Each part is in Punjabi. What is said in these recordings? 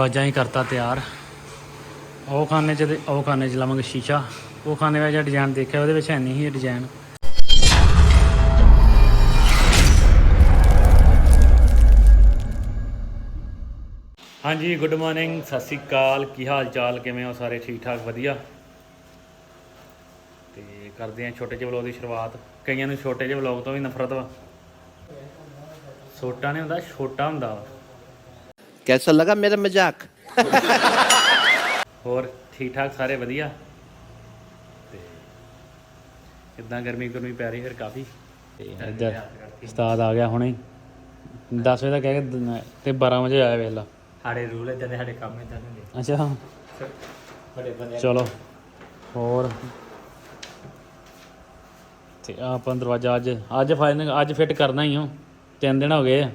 ਬਾਜਾਂ ਹੀ ਕਰਤਾ ਤਿਆਰ। ਉਹ ਖਾਨੇ ਚ ਉਹ ਖਾਨੇ ਚ ਲਾਵਾਂਗੇ ਸ਼ੀਸ਼ਾ। ਉਹ ਖਾਨੇ ਵਿੱਚ ਜਿਹੜਾ ਡਿਜ਼ਾਈਨ ਦੇਖਿਆ, ਉਹਦੇ ਵਿੱਚ ਹੈ ਨਹੀਂ ਸੀ ਇਹ ਡਿਜ਼ਾਈਨ ਹਾਂਜੀ ਗੁੱਡ ਮਾਰਨਿੰਗ ਸਤਿ ਸ੍ਰੀ ਅਕਾਲ। ਕੀ ਹਾਲ ਚਾਲ ਕਿਵੇਂ ਹੋ ਸਾਰੇ? ਠੀਕ ਠਾਕ ਵਧੀਆ? ਤੇ ਕਰਦੇ ਹਾਂ ਛੋਟੇ ਜਿਹੇ ਵਲੌਗ ਦੀ ਸ਼ੁਰੂਆਤ। ਕਈਆਂ ਨੂੰ ਛੋਟੇ ਜਿਹੇ ਵਲੌਗ ਤੋਂ ਵੀ ਨਫ਼ਰਤ ਵਾ। ਛੋਟਾ ਨਹੀਂ ਹੁੰਦਾ, ਛੋਟਾ ਹੁੰਦਾ ਵਾ। कैसा लगा मेरा मजाक ਹੋਰ ਠੀਕ ਠਾਕ ਸਾਰੇ ਵਧੀਆ ਤੇ ਕਿੱਦਾਂ ਗਰਮੀ ਗਰਮੀ ਪੈ ਰਹੀ ਫਿਰ ਕਾਫੀ ਤੇ ਇੱਧਰ ਉਸਤਾਦ ਆ ਗਿਆ ਹੁਣੇ 10 ਵਜੇ ਦਾ ਕਹਿ ਕੇ ਦ- ਤੇ 12 ਵਜੇ ਆਇਆ ਵੇਖ ਲਾ ਸਾਡੇ ਰੂਲ ਇਦਾਂ ਦੇ ਸਾਡੇ ਕੰਮ ਇਦਾਂ ਦੇ ਹੁੰਦੇ ਅੱਛਾ ਬੜੇ ਬੰਦੇ ਚਲੋ ਹੋਰ ਤੇ ਆਹ ਆਪਾਂ ਦਰਵਾਜ਼ਾ ਅੱਜ ਅੱਜ ਫਾਈਨਲ ਅੱਜ ਫਿੱਟ ਕਰਨਾ ਹੀ ਹੋ ਤਿੰਨ ਦਿਨ ਹੋ ਗਏ ਆ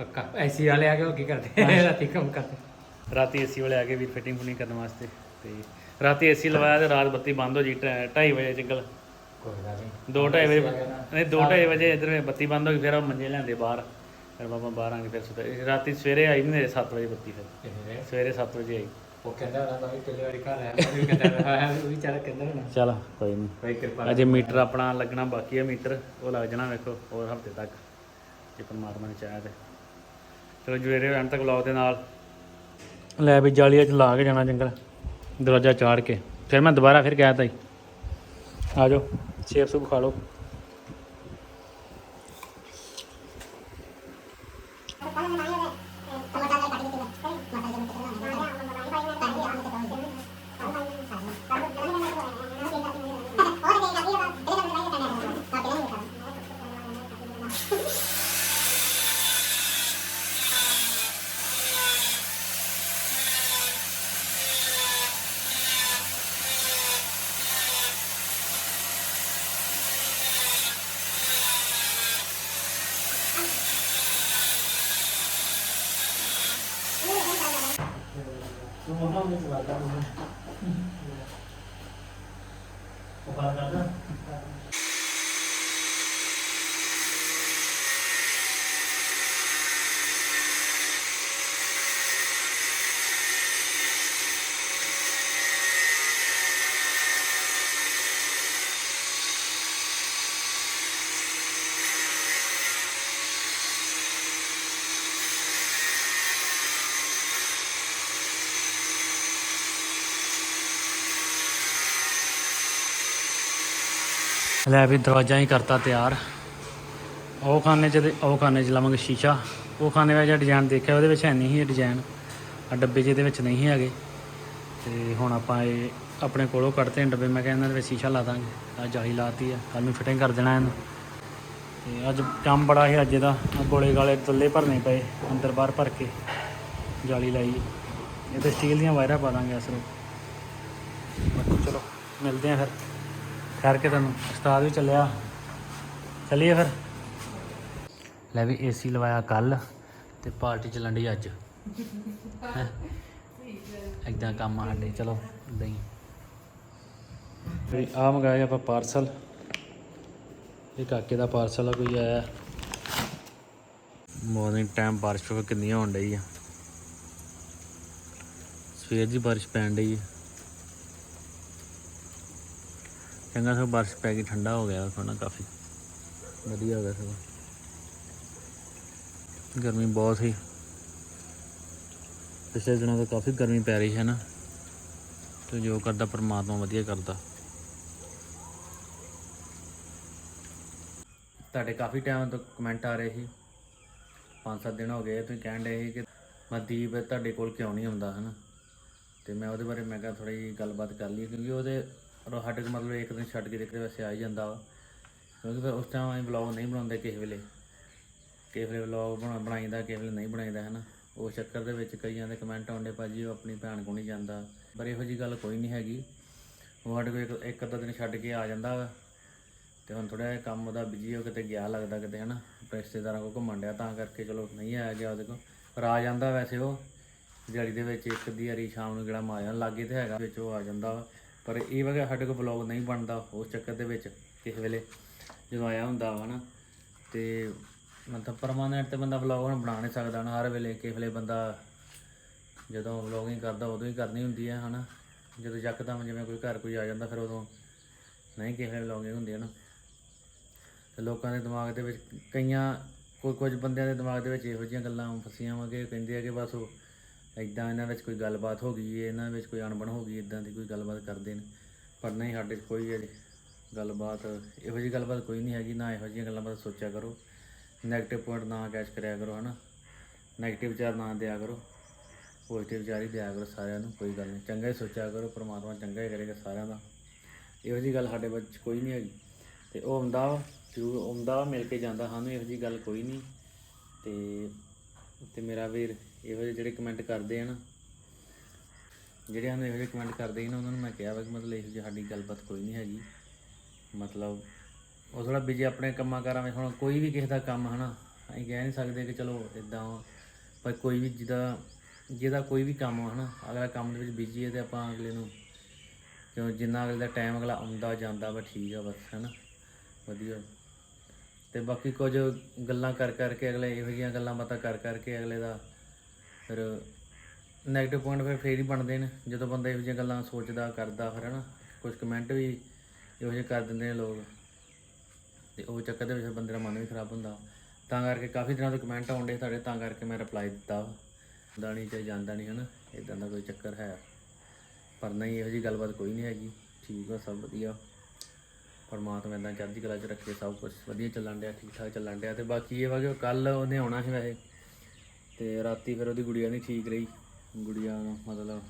ਪੱਕਾ। ਐਸੀ ਵਾਲੇ ਆ ਕੇ ਉਹ ਕੀ ਕਰਦੇ? ਰਾਤੀ ਕੰਮ ਕਰਦੇ। ਰਾਤੀ ਏਸੀ ਵਾਲੇ ਆ ਗਏ ਵੀ ਫਿਟਿੰਗ ਫੁਟਿੰਗ ਕਰਨ ਵਾਸਤੇ। ਤੇ ਰਾਤੀ ਏਸੀ ਲਵਾਇਆ ਤੇ ਰਾਤ ਬੱਤੀ ਬੰਦ ਹੋ ਜੀ 2:30 ਵਜੇ ਜੰਗਲ। ਕੋਈ ਗੱਲ ਨਹੀਂ। 2:30 ਵਜੇ ਨਹੀਂ 2:30 ਵਜੇ ਇਧਰ ਬੱਤੀ ਬੰਦ ਹੋ ਗਈ ਫਿਰ ਉਹ ਮੰਜੇ ਲਿਆਂਦੇ ਬਾਹਰ। ਫਿਰ ਬਾਬਾ ਬਾਹਰ ਆ ਕੇ ਫਿਰ ਸੁੱਤੇ। ਰਾਤੀ ਸਵੇਰੇ ਆਈ ਨਹੀਂ 7 ਵਜੇ ਬੱਤੀ ਫਿਰ। ਸਵੇਰੇ 7 ਵਜੇ ਆਈ। ਉਹ ਕਹਿੰਦਾ ਉਹਨਾਂ ਦਾ ਵੀ ਪਹਿਲੀ ਵਾਰੀ ਘਰ ਆਇਆ। ਮੈਂ ਵੀ ਕਹਿੰਦਾ ਹਾਂ ਉਹ ਵੀ ਚੱਲ ਕਹਿੰਦਾ ਹੋਣਾ। ਚਲ ਕੋਈ ਨਹੀਂ ਕੋਈ ਕਿਰਪਾ ਅਜੇ ਮੀਟਰ ਆਪਣਾ ਲੱਗਣਾ ਬਾਕੀ ਹੈ ਮੀਟਰ। ਉਹ ਲੱਗ ਜਾਣਾ ਵੇਖੋ ਹੋਰ ਹਫ਼ਤੇ ਤੱਕ। ਜੇ ਪਰਮਾਤਮਾ ਨੇ ਚਾਹਿਆ ਤੇ। ਚਲੋ ਜਵੇਰੇ ਹੋਣ ਤੱਕ ਵਲੌਗ ਦੇ ਨਾਲ। ਲੈ ਵੀ ਜਾਲੀਆ ਚ ਲਾ ਕੇ ਜਾਣਾ ਜੰਗਲ। ਦਰਵਾਜ਼ਾ ਚਾੜ ਕੇ। ਫਿਰ ਮੈਂ ਦੁਬਾਰਾ ਫਿਰ ਕਹਿ ਤਾ ਜੀ। ਆ ਜਾਓ ਸੇਬ ਸੁਬ ਖਾ ਲਓ। Rumahnya juga ada rumah. Kepala kata, ਲੈ ਵੀ ਦਰਵਾਜ਼ਾ ਹੀ ਕਰਤਾ ਤਿਆਰ। ਉਹ ਖਾਨੇ ਚ ਉਹ ਖਾਨੇ ਚ ਲਾਵਾਂਗੇ ਸ਼ੀਸ਼ਾ। ਉਹ ਖਾਨੇ ਵਿੱਚ ਜਿਹੜਾ ਡਿਜ਼ਾਈਨ ਦੇਖਿਆ, ਉਹਦੇ ਵਿੱਚ ਹੈ ਨਹੀਂ ਸੀ ਇਹ ਡਿਜ਼ਾਈਨ ਆ ਡੱਬੇ ਜਿਹਦੇ ਵਿੱਚ ਨਹੀਂ ਹੈਗੇ। ਤੇ ਹੁਣ ਆਪਾਂ ਇਹ ਆਪਣੇ ਕੋਲੋਂ ਕੱਢਦੇ ਨੇ ਡੱਬੇ। ਮੈਂ ਕਹਿੰਦਾ ਇਹਨਾਂ ਦੇ ਵਿੱਚ ਸ਼ੀਸ਼ਾ ਲਾ ਦਾਂਗੇ। ਆ ਜਾਲੀ ਲਾਤੀ ਆ। ਕੱਲ ਨੂੰ ਫਿਟਿੰਗ ਕਰ ਦੇਣਾ ਇਹਨੂੰ। ਤੇ ਅੱਜ ਕੰਮ ਬੜਾ ਸੀ ਅੱਜ ਦਾ ਗੋਲੇ ਗਾਲੇ ਥੱਲੇ ਭਰਨੇ ਪਏ, ਅੰਦਰ ਬਾਹਰ ਭਰ ਕੇ ਜਾਲੀ ਲਾਈ। ਇਹ ਤੇ ਸਟੀਲ ਦੀਆਂ ਵਾਇਰਾਂ ਪਾ ਦਾਂਗੇ ਅਸਲ ਬਾਕੀ ਚਲੋ, ਮਿਲਦੇ ਆ ਫਿਰ। ਠਹਿਰ ਕੇ ਤੁਹਾਨੂੰ ਉਸਤਾਦ ਵੀ ਚੱਲਿਆ। ਚੱਲੀਏ ਫਿਰ। ਲੈ ਵੀ ਏਸੀ ਲਵਾਇਆ ਕੱਲ ਤੇ ਪਾਰਟੀ ਚੱਲਣ ਦੀ ਅੱਜ। ਹੈਂ। ਏਦਾਂ ਕੰਮ ਆ ਸਾਡੇ, ਚਲੋ ਇਦਾਂ ਹੀ। ਵੀ ਆ ਮੰਗਾਇਆ ਆਪਾਂ ਪਾਰਸਲ ਇਹ ਕਾਕੇ ਦਾ ਪਾਰਸਲ ਆ, ਕੋਈ ਆਇਆ। ਮਾਰਨਿੰਗ ਟਾਈਮ ਬਾਰਿਸ਼ ਕਿੰਨੀ ਹੋਣ ਡਈ ਆ। ਸਵੇਰ ਦੀ ਬਾਰਿਸ਼ ਪੈਣ ਡਈ ਆ। ਚੰਗਾ ਸਗੋਂ ਬਾਰਿਸ਼ ਪੈ ਗਈ, ਠੰਡਾ ਹੋ ਗਿਆ ਥੋੜਾ ਕਾਫੀ। ਵਧੀਆ ਹੋ ਗਿਆ ਸਗੋਂ। ਗਰਮੀ ਬਹੁਤ ਸੀ। ਪਿਛਲੇ ਦਿਨਾਂ ਤੋਂ ਕਾਫੀ ਗਰਮੀ ਪੈ ਰਹੀ ਹੈ ਨਾ। ਤੇ ਜੋ ਕਰਦਾ ਪਰਮਾਤਮਾ ਵਧੀਆ ਕਰਦਾ। ਤੁਹਾਡੇ ਕਾਫੀ ਟਾਈਮ ਤੋਂ ਕਮੈਂਟ ਆ ਰਹੇ ਸੀ। ਪੰਜ ਸੱਤ ਦਿਨ ਹੋ ਗਏ, ਤੁਸੀਂ ਕਹਿਣ ਡਏ ਸੀ ਕਿ ਮਨਦੀਪ ਤੁਹਾਡੇ ਕੋਲ ਕਿਉਂ ਨਹੀਂ ਆਉਂਦਾ, ਹਨਾ। ਤੇ ਮੈਂ ਉਹਦੇ ਬਾਰੇ ਮੈਂ ਕਿਹਾ ਥੋੜੀ ਜਿਹੀ ਗੱਲਬਾਤ ਕਰ ਲਈ ਕਿਉਂਕਿ ਉਹਦੇ ਔਰ ਸਾਡੇ ਕੋਲ ਮਤਲਬ ਇੱਕ ਦਿਨ ਛੱਡ ਕੇ ਦੇਖਦੇ ਵੈਸੇ ਆ ਹੀ ਜਾਂਦਾ ਵਾ। ਕਿਉਂਕਿ ਫਿਰ ਉਸ ਟਾਈਮ ਅਸੀਂ ਵਲੌਗ ਨਹੀਂ ਬਣਾਉਂਦੇ ਕਿਸੇ ਵੇਲੇ। ਕਿਸੇ ਵੇਲੇ ਵਲੌਗ ਬਣਾ, ਬਣਾਈਦਾ, ਕਿਸੇ ਵੇਲੇ ਨਹੀਂ ਬਣਾਈਦਾ ਹੈ ਨਾ ਉਸ ਚੱਕਰ ਦੇ ਵਿੱਚ ਕਈਆਂ ਦੇ ਕਮੈਂਟ ਆਉਂਦੇ, ਭਾਜੀ, ਉਹ ਆਪਣੀ ਭੈਣ ਕੋਲ ਨਹੀਂ ਜਾਂਦਾ। ਪਰ ਇਹੋ ਜੀ ਗੱਲ ਕੋਈ ਨਹੀਂ ਹੈਗੀ। ਉਹ ਸਾਡੇ ਕੋਲ ਇੱਕ- ਇੱਕ ਅੱਧਾ ਦਿਨ ਛੱਡ ਕੇ ਆ ਜਾਂਦਾ ਵਾ। ਤੇ ਹੁਣ ਥੋੜਾ ਜਿਹਾ ਕੰਮ ਉਹਦਾ ਬਿਜ਼ੀ ਹੋ ਕਿਤੇ ਗਿਆ ਲੱਗਦਾ ਕਿਤੇ, ਹਨਾ। ਰਿਸ਼ਤੇਦਾਰਾਂ ਕੋਲ ਘੁੰਮਣ ਡਿਆ ਤਾਂ ਕਰਕੇ ਚਲੋ ਨਹੀਂ ਆਇਆ ਗਿਆ ਉਹਦੇ ਕੋਲ। ਪਰ ਆ ਜਾਂਦਾ ਵੈਸੇ ਉਹ। ਦਿਹਾੜੀ ਦੇ ਵਿੱਚ ਇੱਕ ਅੱਧੀ ਵਾਰੀ ਸ਼ਾਮ ਨੂੰ ਜਿਹੜਾ ਮਾਰਿਆ ਲਾਗੇ ਤੇ ਹੈਗਾ, ਵਿੱਚ ਉਹ ਆ ਜਾਂਦਾ ਵਾ। ਪਰ ਇਹ ਵਗਾ ਸਾਡੇ ਕੋਲ ਬਲੌਗ ਨਹੀਂ ਬਣਦਾ ਉਸ ਚੱਕਰ ਦੇ ਵਿੱਚ ਕਿਸੇ ਵੇਲੇ ਜਦੋਂ ਆਇਆ ਹੁੰਦਾ ਵਾ ਨਾ, ਤੇ ਮਤਲਬ ਪਰਮਾਨੈਂਟ ਤੇ ਬੰਦਾ ਵਲੌਗ ਹੁਣ ਬਣਾ ਨਹੀਂ ਸਕਦਾ ਨਾ, ਹਰ ਵੇਲੇ ਕਿਸੇ ਵੇਲੇ ਬੰਦਾ ਜਦੋਂ ਵਲੋਗਿੰਗ ਕਰਦਾ ਉਦੋਂ ਹੀ ਕਰਨੀ ਹੁੰਦੀ ਹੈ ਹਨਾ? ਜਦੋਂ ਯਕਦਮ ਜਿਵੇਂ ਕੋਈ ਘਰ ਕੋਈ ਆ ਜਾਂਦਾ ਫਿਰ ਉਦੋਂ ਨਹੀਂ ਕਿਸੇ ਵੇਲੇ ਵਲੋਗਿੰਗ ਹੁੰਦੀ ਹੈ ਨਾ ਤੇ ਲੋਕਾਂ ਦੇ ਦਿਮਾਗ ਦੇ ਵਿੱਚ ਕਈਆਂ, ਕੋਈ ਕੁਝ ਬੰਦਿਆਂ ਦੇ ਦਿਮਾਗ ਦੇ ਵਿੱਚ ਇਹੋ ਜਿਹੀਆਂ ਗੱਲਾਂ ਫਸੀਆਂ ਵਾ ਕਿ ਕਹਿੰਦੇ ਆ ਕਿ ਬਸ ਉਹ ਇਦਾਂ ਇਹਨਾਂ ਵਿੱਚ ਕੋਈ ਗੱਲਬਾਤ ਹੋ ਗਈ ਹੈ, ਇਹਨਾਂ ਵਿੱਚ ਕੋਈ ਅਣਬਣ ਹੋ ਗਈ ਇਦਾਂ ਦੀ ਕੋਈ ਗੱਲਬਾਤ ਕਰਦੇ ਨੇ, ਪਰ ਨਹੀਂ ਸਾਡੇ 'ਚ ਕੋਈ ਅਜੇ ਗੱਲਬਾਤ, ਇਹੋ ਜਿਹੀ ਗੱਲਬਾਤ ਕੋਈ ਨਹੀਂ ਹੈਗੀ, ਨਾ ਇਹੋ ਜਿਹੀਆਂ ਗੱਲਾਂ ਬਾਰੇ ਸੋਚਿਆ ਕਰੋ ਨੈਗੇਟਿਵ ਪੁਆਇੰਟ ਨਾ ਕੈਚ ਕਰਿਆ ਕਰੋ, ਹਨਾ ਨੈਗੇਟਿਵ ਵਿਚਾਰ ਨਾ ਦਿਆ ਕਰੋ ਪੋਜ਼ਿਟਿਵ ਵਿਚਾਰ ਹੀ ਦਿਆ ਕਰੋ ਸਾਰਿਆਂ ਨੂੰ, ਕੋਈ ਗੱਲ ਨਹੀਂ, ਚੰਗਾ ਹੀ ਸੋਚਿਆ ਕਰੋ, ਪ੍ਰਮਾਤਮਾ ਚੰਗਾ ਹੀ ਕਰੇਗਾ ਸਾਰਿਆਂ ਦਾ, ਇਹੋ ਜਿਹੀ ਗੱਲ ਸਾਡੇ ਵਿੱਚ ਕੋਈ ਨਹੀਂ ਹੈਗੀ, ਤੇ ਉਹ ਆਉਂਦਾ ਵਾ, ਜ਼ਰੂਰ ਆਉਂਦਾ ਮਿਲ ਕੇ ਜਾਂਦਾ, ਸਾਨੂੰ ਇਹੋ ਜਿਹੀ ਗੱਲ ਕੋਈ ਨਹੀਂ, ਤੇ ਤੇ ਮੇਰਾ ਵੀਰ ਇਹੋ ਜਿਹੇ ਜਿਹੜੇ ਕਮੈਂਟ ਕਰਦੇ ਆ ਨਾ, ਜਿਹੜੇ ਸਾਨੂੰ ਇਹੋ ਜਿਹੇ ਕਮੈਂਟ ਕਰਦੇ ਸੀ ਨਾ, ਉਹਨਾਂ ਨੂੰ ਮੈਂ ਕਿਹਾ ਵਾ ਕਿ ਮਤਲਬ ਇਹੋ ਜਿਹੀ ਸਾਡੀ ਗੱਲਬਾਤ ਕੋਈ ਨਹੀਂ ਹੈਗੀ। ਮਤਲਬ ਉਹ ਥੋੜਾ ਬਿਜ਼ੀ ਆਪਣੇ ਕੰਮਾਂ ਕਾਰਾਂ ਵਿੱਚ, ਹੁਣ ਕੋਈ ਵੀ ਕਿਸੇ ਦਾ ਕੰਮ ਹਨਾ, ਅਸੀਂ ਕਹਿ ਨਹੀਂ ਸਕਦੇ ਕਿ ਚਲੋ ਇਦਾਂ ਪਰ ਕੋਈ ਵੀ ਜਿਹਦਾ ਜਿਹਦਾ ਕੋਈ ਵੀ ਕੰਮ ਆ ਹਨਾ, ਅਗਲਾ ਕੰਮ ਦੇ ਵਿੱਚ ਬਿਜ਼ੀ ਹੈ ਤੇ ਆਪਾਂ ਅਗਲੇ ਨੂੰ ਕਿਉਂ ਜਿੰਨਾ ਅਗਲੇ ਦਾ ਟਾਈਮ ਅਗਲਾ ਆਉਂਦਾ ਜਾਂਦਾ ਵਾ, ਠੀਕ ਆ ਬਸ, ਹੈਨਾ। ਵਧੀਆ। ਤੇ ਬਾਕੀ ਕੁਝ ਗੱਲਾਂ ਕਰ ਕਰਕੇ ਅਗਲੇ ਇਹੋ ਜਿਹੀਆਂ ਗੱਲਾਂ ਬਾਤਾਂ ਕਰ ਕਰਕੇ ਅਗਲੇ ਦਾ ਫਿਰ ਨੈਗੇਟਿਵ ਪੁਆਇੰਟ ਫਿਰ ਫੇਰ ਹੀ ਬਣਦੇ ਨੇ। ਜਦੋਂ ਬੰਦਾ ਇਹੋ ਜਿਹੀਆਂ ਗੱਲਾਂ ਸੋਚਦਾ, ਕਰਦਾ ਫਿਰ ਹਨਾ ਕੁਝ ਕਮੈਂਟ ਵੀ ਇਹੋ ਜਿਹੇ ਕਰ ਦਿੰਦੇ ਨੇ ਲੋਕ। ਤੇ ਉਹ ਚੱਕਰ ਦੇ ਵਿੱਚ ਬੰਦੇ ਦਾ ਮਨ ਵੀ ਖਰਾਬ ਹੁੰਦਾ। ਤਾਂ ਕਰਕੇ ਕਾਫੀ ਦਿਨਾਂ ਤੋਂ ਕਮੈਂਟ ਆਉਂਦੇ ਤੁਹਾਡੇ ਤਾਂ ਕਰਕੇ ਮੈਂ ਰਿਪਲਾਈ ਦਿੱਤਾ। ਵਾ ਹੁੰਦਾ ਨਹੀਂ ਚਾਹੇ ਜਾਂਦਾ ਨਹੀਂ ਹਨਾ ਇਦਾਂ ਦਾ ਕੋਈ ਚੱਕਰ ਹੈ। ਪਰ ਨਹੀਂ, ਇਹੋ ਜਿਹੀ ਗੱਲਬਾਤ ਕੋਈ ਨਹੀਂ ਹੈਗੀ। ਠੀਕ ਆ, ਸਭ ਵਧੀਆ। ਪਰਮਾਤਮਾ ਇਦਾਂ ਚੜ੍ਹਦੀ ਕਲਾ 'ਚ ਰੱਖੇ, ਸਭ ਕੁਝ ਵਧੀਆ ਚੱਲਣ ਡਿਆ, ਠੀਕ ਠਾਕ ਚੱਲਣ ਡਿਆ ਤੇ ਬਾਕੀ ਇਹ ਵਾ ਕਿ ਕੱਲ ਉਹਨੇ ਆਉਣਾ ਸੀ ਵੈਸੇ ਤੇ ਰਾਤੀ ਫਿਰ ਉਹਦੀ ਗੁੜੀਆ ਨਹੀਂ ਠੀਕ ਰਹੀ। ਗੁੜੀਆ ਨੂੰ ਮਤਲਬ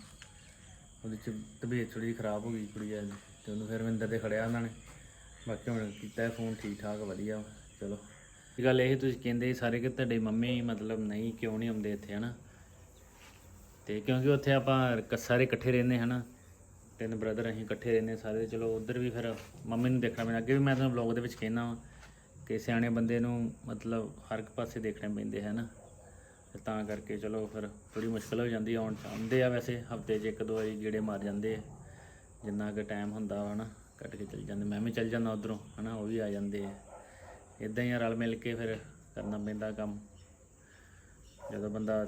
ਉਹਦੇ ਚ ਤਬੀਅਤ ਥੋੜੀ ਖਰਾਬ ਹੋ ਗਈ ਗੁੜੀਆ ਦੀ ਤੇ ਉਹਨੂੰ ਫਿਰ ਮਿੰਦਰ ਤੇ ਖੜਿਆ ਉਹਨਾਂ ਨੇ। ਬਾਕੀ ਹੁਣ ਕੀਤਾ ਫੋਨ, ਠੀਕ ਠਾਕ, ਵਧੀਆ ਚਲੋ। ਗੱਲ ਇਹ ਤੁਸੀਂ ਕਹਿੰਦੇ ਸਾਰੇ ਕਿ ਤੁਹਾਡੇ ਮੰਮੀ ਮਤਲਬ ਨਹੀਂ, ਕਿਉਂ ਨਹੀਂ ਆਉਂਦੇ ਇੱਥੇ, ਹਨਾ? ਤੇ ਕਿਉਂਕਿ ਉੱਥੇ ਆਪਾਂ ਕ- ਸਾਰੇ ਇਕੱਠੇ ਰਹਿੰਦੇ, ਹਨਾ? ਤਿੰਨ ਬ੍ਰਦਰ ਅਸੀਂ ਇਕੱਠੇ ਰਹਿੰਦੇ ਸਾਰੇ। ਚਲੋ ਉਧਰ ਵੀ ਫਿਰ ਮੰਮੀ ਨੂੰ ਦੇਖਣਾ ਪੈਂਦਾ। ਅੱਗੇ ਵੀ ਮੈਂ ਤੁਹਾਨੂੰ ਬਲੌਗ ਦੇ ਵਿੱਚ ਕਹਿਣਾ ਵਾ ਕਿ ਸਿਆਣੇ ਬੰਦੇ ਨੂੰ ਮਤਲਬ ਹਰ ਇੱਕ ਪਾਸੇ ਦੇਖਣੇ ਪੈਂਦੇ ਹੈ ਨਾ ਤੇ ਤਾਂ ਕਰਕੇ ਚਲੋ ਫਿਰ ਥੋੜੀ ਮੁਸ਼ਕਲ ਹੋ ਜਾਂਦੀ ਆਉਣ ਆਉਂਦੇ ਆ ਵੈਸੇ ਹਫ਼ਤੇ 'ਚ ਇੱਕ ਦੋ ਵਾਰੀ ਗੇੜੇ ਮਾਰ ਜਾਂਦੇ ਆ। ਜਿੰਨਾ ਕੁ ਟਾਈਮ ਹੁੰਦਾ ਵਾ ਨਾ ਕੱਟ ਕੇ ਚੱਲ ਜਾਂਦੇ। ਮੈਂ ਵੀ ਚੱਲ ਜਾਂਦਾ ਉਧਰੋਂ ਹਨਾ? ਉਹ ਵੀ ਆ ਜਾਂਦੇ ਆ। ਇਦਾਂ ਹੀ ਆ, ਰਲ ਮਿਲ ਕੇ ਫਿਰ ਕਰਨਾ ਪੈਂਦਾ ਕੰਮ। ਜਦੋਂ ਬੰਦਾ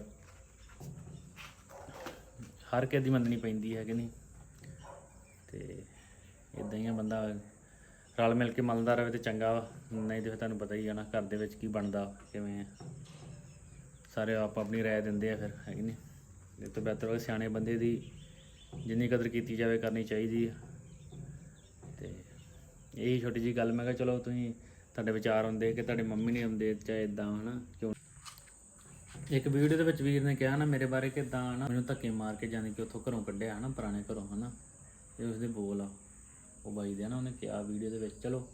ਹਰ ਕਿਸੇ ਦੀ ਮੰਨਣੀ ਪੈਂਦੀ ਹੈ ਕਿ ਨਹੀਂ? ਤੇ ਇਦਾਂ ਹੀ ਆ, ਬੰਦਾ ਰਲ ਮਿਲ ਕੇ ਮਲਦਾ ਰਹੇ ਤੇ ਚੰਗਾ ਵਾ। ਨਹੀਂ ਤੇ ਫਿਰ ਤੁਹਾਨੂੰ ਪਤਾ ਹੀ ਆ ਨਾ, ਘਰ ਦੇ ਵਿੱਚ ਕੀ ਬਣਦਾ, ਕਿਵੇਂ ਆ। ਸਾਰੇ ਆਪ ਆਪਣੀ ਰਾਏ ਦਿੰਦੇ ਆ ਫਿਰ, ਹੈ ਕਿ ਨਹੀਂ? ਇਹ ਤੋਂ ਬਿਹਤਰ ਹੋਵੇ ਸਿਆਣੇ ਬੰਦੇ ਦੀ ਜਿੰਨੀ ਕਦਰ ਕੀਤੀ ਜਾਵੇ ਕਰਨੀ ਚਾਹੀਦੀ ਆ। ਤੇ ਇਹੀ ਛੋਟੀ ਜੀ ਗੱਲ, ਮੈਂ ਕਿਹਾ ਚਲੋ ਤੁਸੀਂ ਤੁਹਾਡੇ ਵਿਚਾਰ ਹੁੰਦੇ ਕਿ ਤੁਹਾਡੇ ਮੰਮੀ ਨਹੀਂ ਹੁੰਦੇ ਚਾਹੇ ਇਦਾਂ ਹਨਾ ਕਿਉਂ? ਇੱਕ ਵੀਡੀਓ ਦੇ ਵਿੱਚ ਵੀਰ ਨੇ ਕਿਹਾ ਨਾ, ਮੇਰੇ ਬਾਰੇ ਕਿ ਕਿਦਾਂ ਨਾ, ਮੈਨੂੰ ਧੱਕੇ ਮਾਰ ਕੇ ਜਾਣੀ ਕਿ ਉੱਥੋਂ ਘਰੋਂ ਕੱਢਿਆ ਹਨਾ, ਪੁਰਾਣੇ ਘਰੋਂ ਹਨਾ। ਇਹ ਉਸਦੇ ਬੋਲ ਆ। ਉਹ ਬਾਈ ਦੇ ਨਾ ਉਹਨੇ ਕਿਹਾ ਵੀਡੀਓ ਦੇ ਵਿੱਚ। ਚਲੋ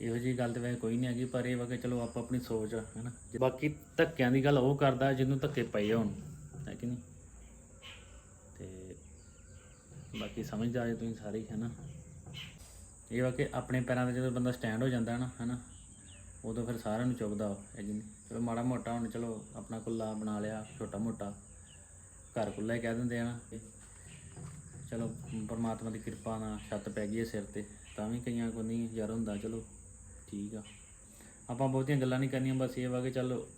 ਇਹੋ ਜੀ ਗੱਲ ਤੇ ਵੈਸੇ ਕੋਈ ਨਹੀਂ ਹੈਗੀ ਪਰ ਇਹ ਵਾ ਕਿ ਚਲੋ ਆਪਾਂ ਆਪਣੀ ਸੋਚ ਆ ਨਾ ਬਾਕੀ ਧੱਕਿਆਂ ਦੀ ਗੱਲ ਉਹ ਕਰਦਾ ਜਿਹਨੂੰ ਧੱਕੇ ਪਏ ਹੋਣ ਹੈ ਕਿ ਨਹੀਂ? ਤੇ ਬਾਕੀ ਸਮਝਦਾਰ ਜੇ ਤੁਸੀਂ ਸਾਰੇ ਹੈ ਨਾ ਇਹ ਵਾ ਕਿ ਆਪਣੇ ਪੈਰਾਂ ਤੇ ਜਦੋਂ ਬੰਦਾ ਸਟੈਂਡ ਹੋ ਜਾਂਦਾ ਨਾ ਹੈ ਨਾ ਉਦੋਂ ਫਿਰ ਸਾਰਿਆਂ ਨੂੰ ਚੁੱਭਦਾ ਵਾ, ਹੈ ਕਿ ਨਹੀਂ? ਚਲੋ ਮਾੜਾ ਮੋਟਾ ਹੁਣ ਚਲੋ ਆਪਣਾ ਕੁੱਲਾ ਬਣਾ ਲਿਆ ਛੋਟਾ ਮੋਟਾ। ਘਰ ਕੁੱਲਾ ਹੀ ਕਹਿ ਦਿੰਦੇ ਆ ਨਾ। ਚਲੋ, ਪਰਮਾਤਮਾ ਦੀ ਕਿਰਪਾ ਨਾਲ ਛੱਤ ਪੈ ਗਈ ਹੈ ਸਿਰ ਤੇ। ਤਾਂ ਵੀ ਕਈਆਂ ਕੋ ਨਹੀਂ ਯਾਰ ਹੁੰਦਾ, ਚਲੋ, ਠੀਕ ਆ। ਆਪਾਂ ਬਹੁਤੀਆਂ ਗੱਲਾਂ ਨਹੀਂ ਕਰਨੀਆਂ, ਬਸ ਇਹ ਵਾ ਕਿ ਚਲੋ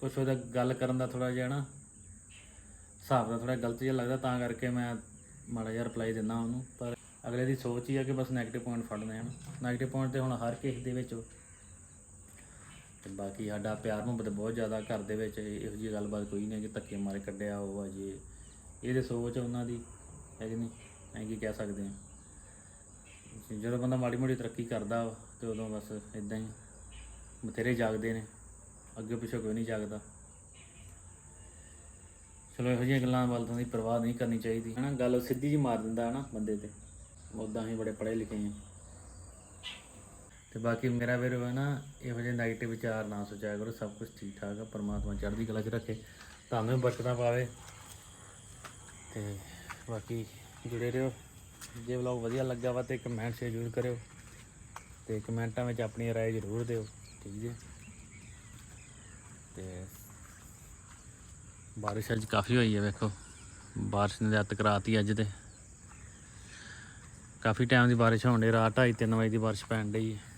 ਕੁਛ ਉਹਦਾ ਗੱਲ ਕਰਨ ਦਾ ਥੋੜਾ ਜਿਹਾ ਨਾ ਹਿਸਾਬ ਦਾ ਥੋੜਾ ਗਲਤ ਜਿਹਾ ਲੱਗਦਾ, ਤਾਂ ਕਰਕੇ ਮੈਂ ਮਾੜਾ ਜਿਹਾ ਰਿਪਲਾਈ ਦਿੰਦਾ ਉਹਨੂੰ। ਪਰ ਅਗਲੇ ਦੀ ਸੋਚ ਹੀ ਆ ਕਿ ਬਸ 네ਗੇਟਿਵ ਪੁਆਇੰਟ ਫੜਨੇ ਹਨ। 네ਗੇਟਿਵ ਪੁਆਇੰਟ ਤੇ ਹੁਣ ਹਰ ਕਿਸੇ ਦੇ ਵਿੱਚ ਤੇ ਬਾਕੀ ਸਾਡਾ ਪਿਆਰ ਮੁਹੱਬਤ ਬਹੁਤ ਜ਼ਿਆਦਾ ਘਰ ਦੇ ਵਿੱਚ, ਇਹੋ ਜਿਹੀ ਗੱਲਬਾਤ ਕੋਈ ਨਹੀਂ ਕਿ ਧੱਕੇ ਮਾਰੇ ਕੱਢਿਆ ਉਹ ਆ ਜੀ। ਇਹਦੇ ਸੋਚ ਉਹਨਾਂ ਦੀ। ਹੈ ਕਿ ਨਹੀਂ? ਐਂ ਕੀ ਕਹਿ ਸਕਦੇ ਹਾਂ? ਜਦੋਂ ਬੰਦਾ ਮਾੜੀ ਮੋਟੀ ਤਰੱਕੀ ਕਰਦਾ ਵਾ, ਤੇ ਉਦੋਂ ਬਸ ਇਦਾਂ ਹੀ ਬਥੇਰੇ ਜਾਗਦੇ ਨੇ। ਅੱਗੇ ਪਿੱਛੇ ਕੋਈ ਨਹੀਂ ਜਾਗਦਾ। ਚਲੋ ਇਹੋ ਜਿਹੀਆਂ ਗੱਲਾਂ ਵੱਲ ਤਾਂ ਦੀ ਪਰਵਾਹ ਨਹੀਂ ਕਰਨੀ ਚਾਹੀਦੀ। ਹਨਾ, ਗੱਲ ਸਿੱਧੀ ਜੀ ਮਾਰ ਦਿੰਦਾ ਹਨਾ ਬੰਦੇ ਤੇ। ਉਦਾਂ ਹੀ ਬੜੇ ਪੜ੍ਹੇ ਲਿਖੇ ਆ ਤੇ ਬਾਕੀ ਮੇਰਾ ਵੀਰ ਹੈ ਨਾ, ਇਹੋ ਜਿਹੇ ਨੈਗੇਟਿਵ ਵਿਚਾਰ ਨਾ ਸੋਚਿਆ ਕਰੋ, ਸਭ ਕੁਝ ਠੀਕ ਠਾਕ ਆ, ਪਰਮਾਤਮਾ ਚੜ੍ਹਦੀ ਕਲਾ 'ਚ ਰੱਖੇ। ਤੁਹਾਨੂੰ ਵੀ ਬਰਕਤਾਂ ਪਾਵੇ। ਤੇ ਬਾਕੀ ਜੁੜੇ ਰਹੋ। ਜੇ ਵਲੌਗ ਵਧੀਆ ਲੱਗਾ ਵਾ ਤੇ ਕਮੈਂਟ ਸ਼ੇਅਰ ਜ਼ਰੂਰ ਕਰਿਓ। ਤੇ ਕਮੈਂਟਾਂ ਵਿੱਚ ਆਪਣੀ ਰਾਏ ਜ਼ਰੂਰ ਦਿਓ, ਠੀਕ ਜੀ? ਤੇ ਬਾਰਿਸ਼ ਅੱਜ ਕਾਫੀ ਹੋਈ ਹੈ, ਵੇਖੋ। ਬਾਰਿਸ਼ ਨੇ ਰਾਤ ਕਰਾਤੀ ਅੱਜ ਤੇ। ਕਾਫੀ ਟਾਈਮ ਦੀ ਬਾਰਿਸ਼ ਹੋਣ ਡਈ, ਰਾਤ 2:30 3 ਵਜੇ ਦੀ ਬਾਰਿਸ਼ ਪੈਣ ਡਈ ਹੈ।